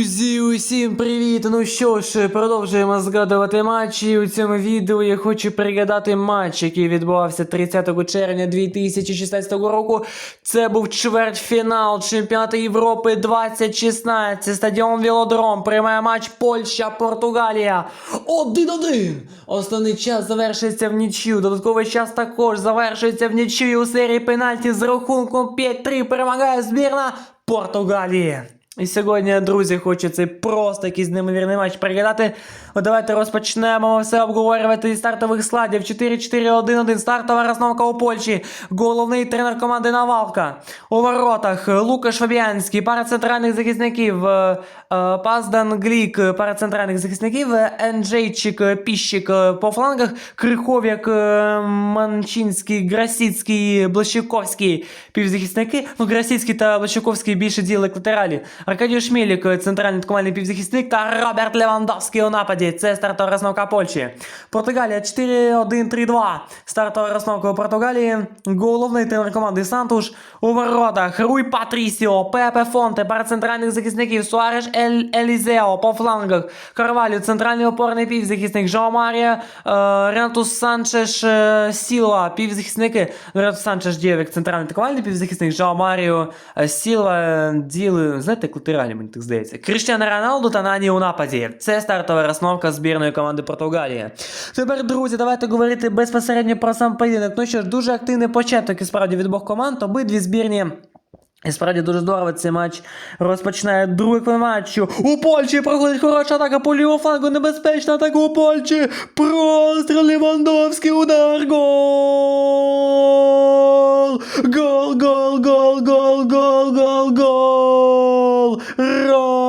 Друзі, усім привіт! Ну що ж, продовжуємо згадувати матчі. У цьому відео я хочу пригадати матч, який відбувався 30 червня 2016 року. Це був чвертьфінал чемпіонату Європи 2016. Стадіон Велодром. Приймає матч Польща-Португалія. 1-1. Основний час завершується в нічю. Додатковий час також завершується в нічю. У серії пенальті з рахунком 5-3 перемагає збірна Португалії. І сьогодні, друзі, хочу цей просто якийсь неймовірний матч пригадати. От давайте розпочнемо все обговорювати зі стартових складів. 4-4-1-1. Стартова розновка у Польщі. Головний тренер команди Навалка. У воротах Лукаш Фабіанський, пара центральних захисників. е, е, Паздан Глік, пара центральних захисників. е, Енджейчик, Піщик по флангах. Крихов'як, Манчинський, Грасіцький, Блащиковський півзахисники. Ну, Грасіцький та Блащиковський більше діли як латералі. Аркадій Шмілік, центральний командний півзахисник, та Роберт Левандовський у нападі. Це стартова розновка Польщі. Португалія 4-1-3-2. Стартова розновка у Португалії. Головний тренер команди Сантуш. У воротах Руй Патрісіо, Пепе Фонте, пара центральних захисників, Суареш Ель Елізео по флангах. Карвалю, центральний опорний півзахисник, Жао Марія, е, Ренатус Санчеш е, Сілва, півзахисники. Ренатус Санчеш діяв центральний атакувальний півзахисник, Жао Маріо е, Сілва е, діли, знаєте, як латералі, мені так здається. Кріштіано Роналду та Нані у нападі. Це стартова розновка збірної команди Португалії. Тепер, друзі, давайте говорити безпосередньо про сам поєдинок. Ну що ж, дуже активний початок і справді від обох команд. Обидві збірні. І справді дуже здорово цей матч розпочинає другий хвилин матчу. У Польщі проходить хороша атака по лівому флангу. Небезпечна атака у Польщі. Простріл Лівандовський удар. Гол! Гол, гол, гол, гол, гол, гол, гол! Роберт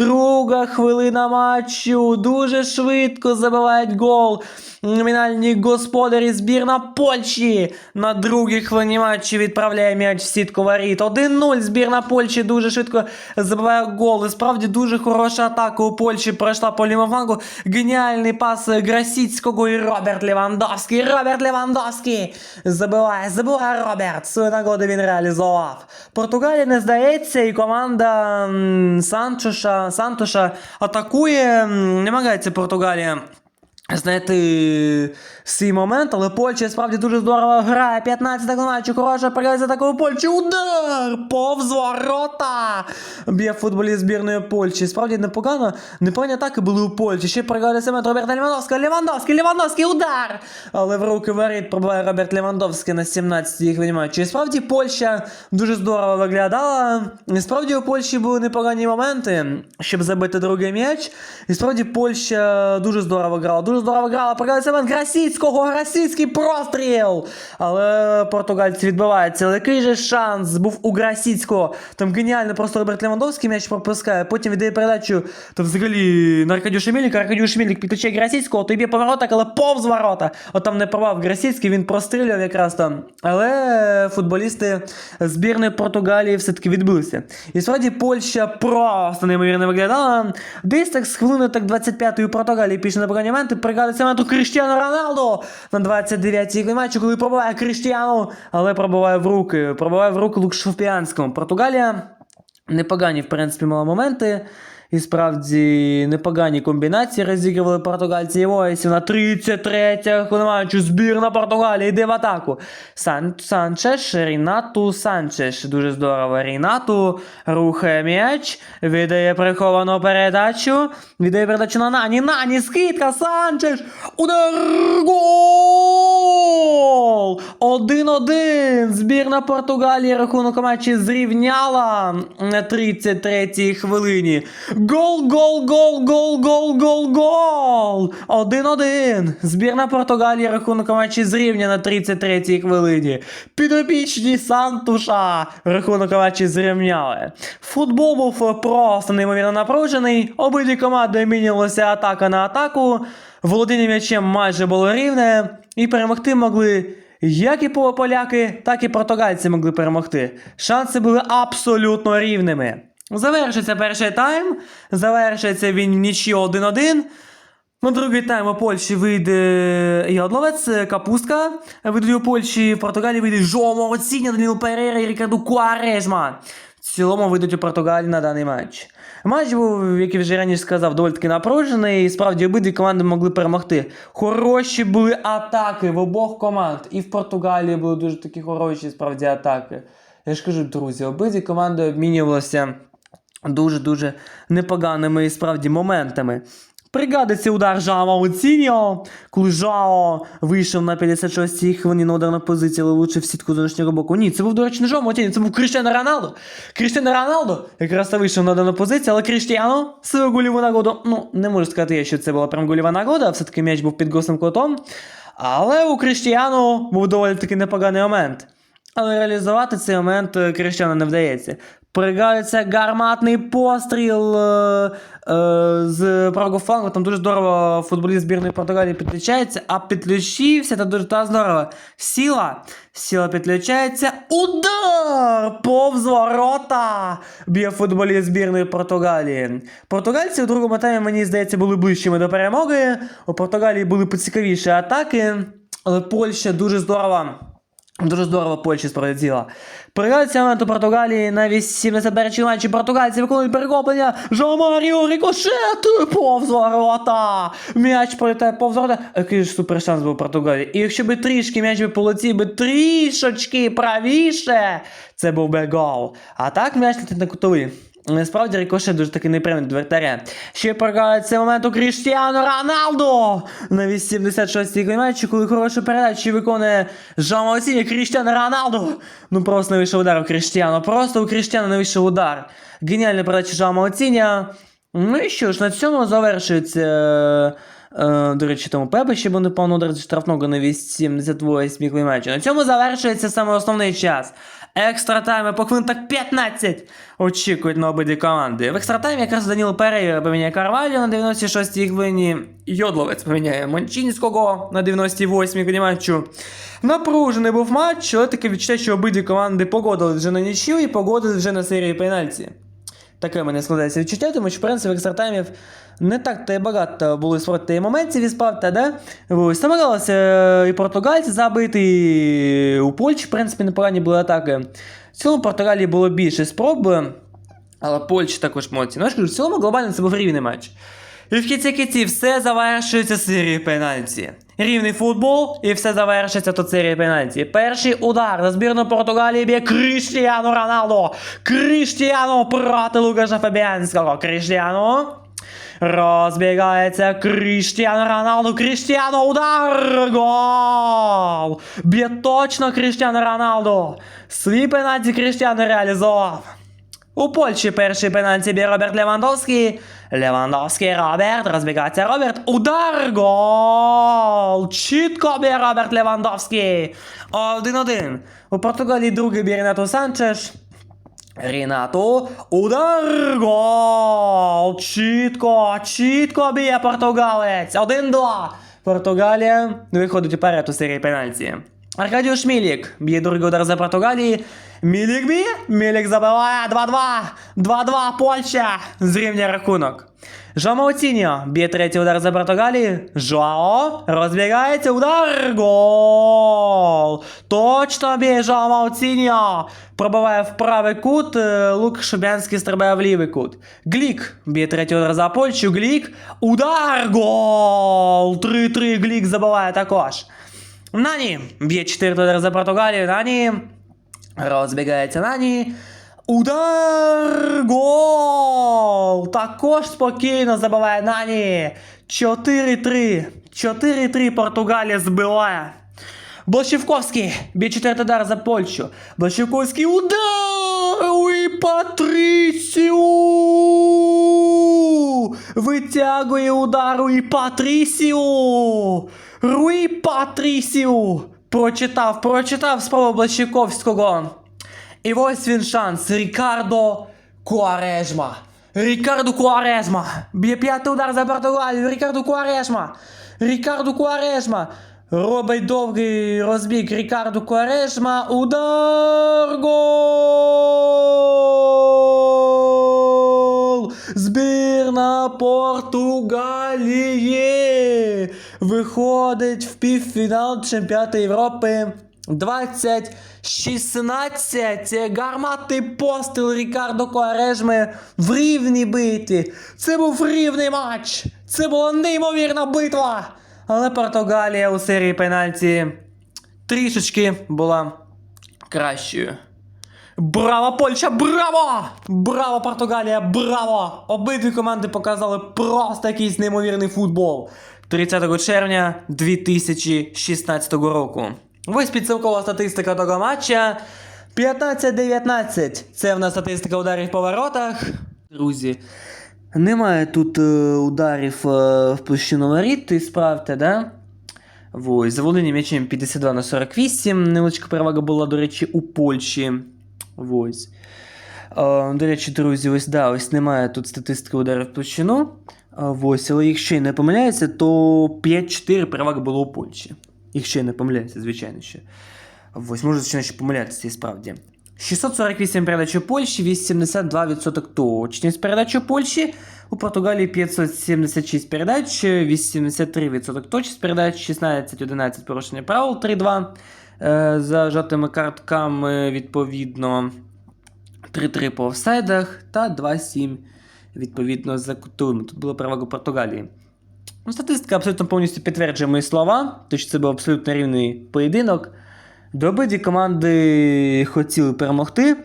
Друга хвилина матчу. Дуже швидко забивають гол. Номінальні господарі збірна Польщі на другій хвилині матчі відправляє м'яч в сітку воріт. 1-0 збірна Польщі дуже швидко забиває гол. І справді дуже хороша атака у Польщі пройшла по лівому. Геніальний пас Грасіцького і Роберт Левандовський. Роберт Левандовський забиває, забиває Роберт. Свою нагоду він реалізував. Португалія не здається, і команда м, Санчоша, Сантоша атакує. Намагається Португалія знайти свій момент, але Польща справді дуже здорово грає. 15 матчу, хороша передача такого Польщі. Удар! Повз ворота! Б'є футболіст збірної Польщі. Справді непогано. Непогані атаки були у Польщі. Ще перегадує себе Роберта Левандовського. Левандовський, Левандовський, удар! Але в руки воріт пробиває Роберт Левандовський на 17-й хвилині. І справді Польща дуже здорово виглядала. І справді у Польщі були непогані моменти, щоб забити другий м'яч. І справді Польща дуже здорово грала. Дуже здорово грала. Перегадує себе Грасіцького. Грасіцький простріл! Але португальці відбиваються. Але який же шанс був у Грасіцького. Там геніально просто Роберт Левандовський м'яч пропускає. Потім віддає передачу. То взагалі на Аркадію Шеміліка. Аркадію Шемілік підключає Грасіцького, то йде по воротах, але повз ворота. От там не провав Грасіцький, він прострілював якраз там. Але футболісти збірної Португалії все-таки відбилися. І справді Польща просто неймовірно виглядала. Десь так з хвилини так 25-ї у Португалії пішли на моменти. Пригадується моменту Кріштіану Роналду на 29-й матчі, коли пробиває Кріштіану, але пробиває в руки. Пробиває в руки Лукшфопіанському. Португалія непогані, в принципі, мала моменти. І справді непогані комбінації розігрували португальці. І ось на 33 хвилина матчу збірна Португалії йде в атаку. Сан, Санчеш, Рінату Санчеш. Дуже здорово. Рінату рухає м'яч, віддає приховану передачу. Віддає передачу на Нані. Нані, скидка, Санчеш. Удар! Гол! 1-1. Збірна Португалії рахунок матчі зрівняла на 33-й хвилині. Гол, гол, гол, гол, гол, гол, гол! 1-1. Збірна Португалії рахунок матчі зрівня на 33-й хвилині. Підопічні Сантуша рахунок матчі зрівняли. Футбол був просто неймовірно напружений. Обидві команди мінялися атака на атаку. Володіння м'ячем майже було рівне. І перемогти могли як і поляки, так і португальці могли перемогти. Шанси були абсолютно рівними. Завершиться перший тайм, завершиться він нічі 1-1. На другий тайм у Польщі вийде Ядловець, Капустка. Вийдуть у Польщі, в Португалії вийде Жомо Оціня, Даніло Перейра і Рікарду Куарежма. Цілому вийдуть у Португалії на даний матч. Матч був, як я вже раніше сказав, доволі таки напружений. І справді обидві команди могли перемогти. Хороші були атаки в обох команд. І в Португалії були дуже такі хороші справді атаки. Я ж кажу, друзі, обидві команди обмінювалися дуже-дуже непоганими і справді моментами. Пригадується удар Жао Оціньо, коли Жао вийшов на 56-й хвилині на ударну позицію, але влучив в сітку зовнішнього боку. Ні, це був, до речі, не Жао Оціньо, це був Кріштіано Роналдо. Кріштіано Роналдо якраз вийшов на ударну позицію, але Кріштіано свою гольову нагоду, ну, не можу сказати, що це була прям гольова нагода, все-таки м'яч був під госним кутом. Але у Кріштіану був доволі таки непоганий момент. Але реалізувати цей момент е, Кріштіану не вдається. Пригається гарматний постріл е, е, з правого флангу. Там дуже здорово футболіст збірної Португалії підключається, а підключився та дуже та здорово. Сіла. Сіла підключається. Удар! Повз ворота! Б'є футболіст збірної Португалії. Португальці у другому таймі, мені здається, були ближчими до перемоги. У Португалії були поцікавіші атаки, але Польща дуже здорово. Дуже здорово Польща справеділа. Пригадується момент Португалії на 81-й матчі португальці виконують перехоплення. Жомаріо рикошет повз ворота. М'яч пролітає повз ворота. Який ж супер шанс був Португалії. І якщо би трішки м'яч би полетів би трішечки правіше, це був би гол. А так м'яч летить на кутовий. Насправді рикошет дуже таки неприємний до вратаря. Ще прогадається момент у Кріштіану Роналду! на 86-й матчі, коли хорошу передачу виконує Жан Оціні Кріштіану Роналду! Ну просто не вийшов удар у Кріштіану. Просто у Кріштіану не вийшов удар. Геніальна передача Жан. Ну і що ж, на цьому завершується. Е, до речі, тому Пепе ще був непевно удар зі штрафного на 88 матчі. На цьому завершується саме основний час. Екстра тайми по хвилин 15 очікують на обидві команди. В екстра таймі якраз Даніло Перейра поміняє Карваліо на 96-й хвилині. Йодловець поміняє Мончинського на 98-й хвилині. Напружений був матч, але таке відчуття, що обидві команди погодили вже на нічю і погодили вже на серії пенальті. Таке в мене складається відчуття, тому що в принципі екстратаймів не так й багато були спроти моментів із Спарта, да? Ось, намагалися і португальці забити, і у Польщі, в принципі, непогані були атаки. В цілому в Португалії було більше спроб, але Польща також молодці. Ну, я ж кажу, в цілому глобально це був рівний матч. І в кінці кінці все завершується серією пенальті. Рівний футбол, і все завершиться тут серією пенальті. Перший удар за збірну Португалії б'є Кріштіану Роналдо. Кріштіану проти Лукаша Фабіанського. Кріштіану. Розбігається Кріштіану Роналду. Кріштіану удар! Гол! Б'є точно Кріштіану Роналду. Свій пенальті Кріштіану реалізував. У Польщі перший пенальті б'є Роберт Левандовський. Левандовський Роберт, розбігається Роберт. Удар! Гол! Чітко б'є Роберт Левандовський. 1-1. У Португалії другий б'є Ренато Санчеш. Рінато. Удар! Гол! Чітко, чітко б'є португалець. 1-2. Португалія виходить уперед у серії пенальті. Аркадіуш Мілік б'є другий удар за Португалії. Мілік б'є. Мілік забиває 2-2. 2-2 Польща. Зрівнює рахунок. Жомо Оціньо б'є третій удар за Португалії. Жоао розбігається. Удар. Гол. Точно б'є Жомо Оціньо. Пробиває в правий кут. е, Лук Шубянський стрибає в лівий кут. Глік б'є третій удар за Польщу. Глік. Удар. Гол. 3-3. Глік забиває також. Нані б'є 4 удар за Португалію. Нані. Розбігається Нані. Удар! Гол! Також спокійно забиває Нані. 4-3. 4-3 Португалія збиває. Блащевковський б'є четвертий удар за Польщу. Блащевковський удар! Уй, Патрісіу! Витягує удар і Патрісіу! Руї Патрісіу! Прочитав, прочитав справу Блащиковського. І ось він шанс. Рікардо Куарежма. Рікардо Куарежма. Б'є п'ятий удар за Португалію. Рікардо Куарежма. Рікардо Куарежма. Робить довгий розбіг Рікардо Куарежма. Удар! Гол! Португалії! виходить в півфінал чемпіонату Європи 2016. Гарматний постріл Рікардо Куарежми в рівній битві. Це був рівний матч. Це була неймовірна битва. Але Португалія у серії пенальті трішечки була кращою. Браво, Польща! Браво! Браво, Португалія! Браво! Обидві команди показали просто якийсь неймовірний футбол 30 червня 2016 року. Ось підсумкова статистика того матча. 15-19. Це в нас статистика ударів по воротах. Друзі, немає тут е, ударів е, в площину воріт, ти справте, да? Ось, заволодіння м'ячем 52 на 48. Невеличка перевага була, до речі, у Польщі. Ось. Е, до речі, друзі, ось да, ось немає тут статистики ударів в площину. Ось, але якщо я не помиляюся, то 5-4 перевага була у Польщі. Якщо я не помиляюся, звичайно ще. Ось, можу ще ще помилятися і справді. 648 передач у Польщі, 82% точність передач у Польщі. У Португалії 576 передач, 83% точність передач, 16-11 порушення правил, 3-2 е, за жовтими картками, відповідно, 3-3 по офсайдах та 2-7 відповідно за кутовими. Тут була перевага Португалії. Ну, Статистика абсолютно повністю підтверджує мої слова, що це був абсолютно рівний поєдинок. До обидві команди хотіли перемогти,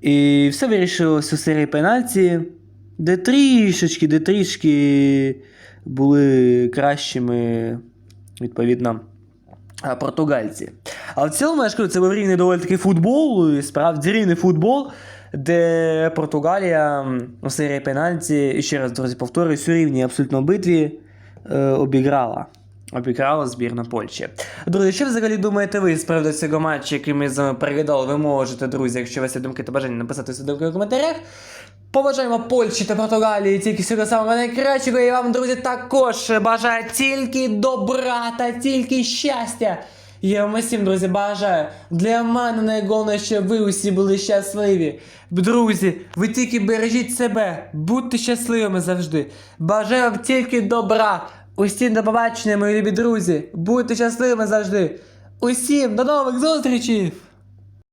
і все вирішилось у серії пенальті, де трішечки, де трішки були кращими, відповідно, португальці. А в цілому, я ж кажу, це був рівний доволі такий футбол, і справді рівний футбол, де Португалія у серії пенальті, і ще раз, друзі, повторюсь, у рівній абсолютно битві е, обіграла. Обіграла збірна Польщі. Друзі, що взагалі думаєте ви з приводу цього матчу, який ми з вами переглядали? Ви можете, друзі, якщо у вас є думки та бажання написати свої думки у коментарях. Побажаємо Польщі та Португалії тільки всього самого найкращого. І вам, друзі, також бажаю тільки добра та тільки щастя. Я вам усім, друзі, бажаю. Для мене найголовніше, щоб ви усі були щасливі. Друзі, ви тільки бережіть себе, будьте щасливими завжди. Бажаю вам тільки добра. Усім до побачення, мої любі друзі. Будьте щасливими завжди. Усім до нових зустрічей!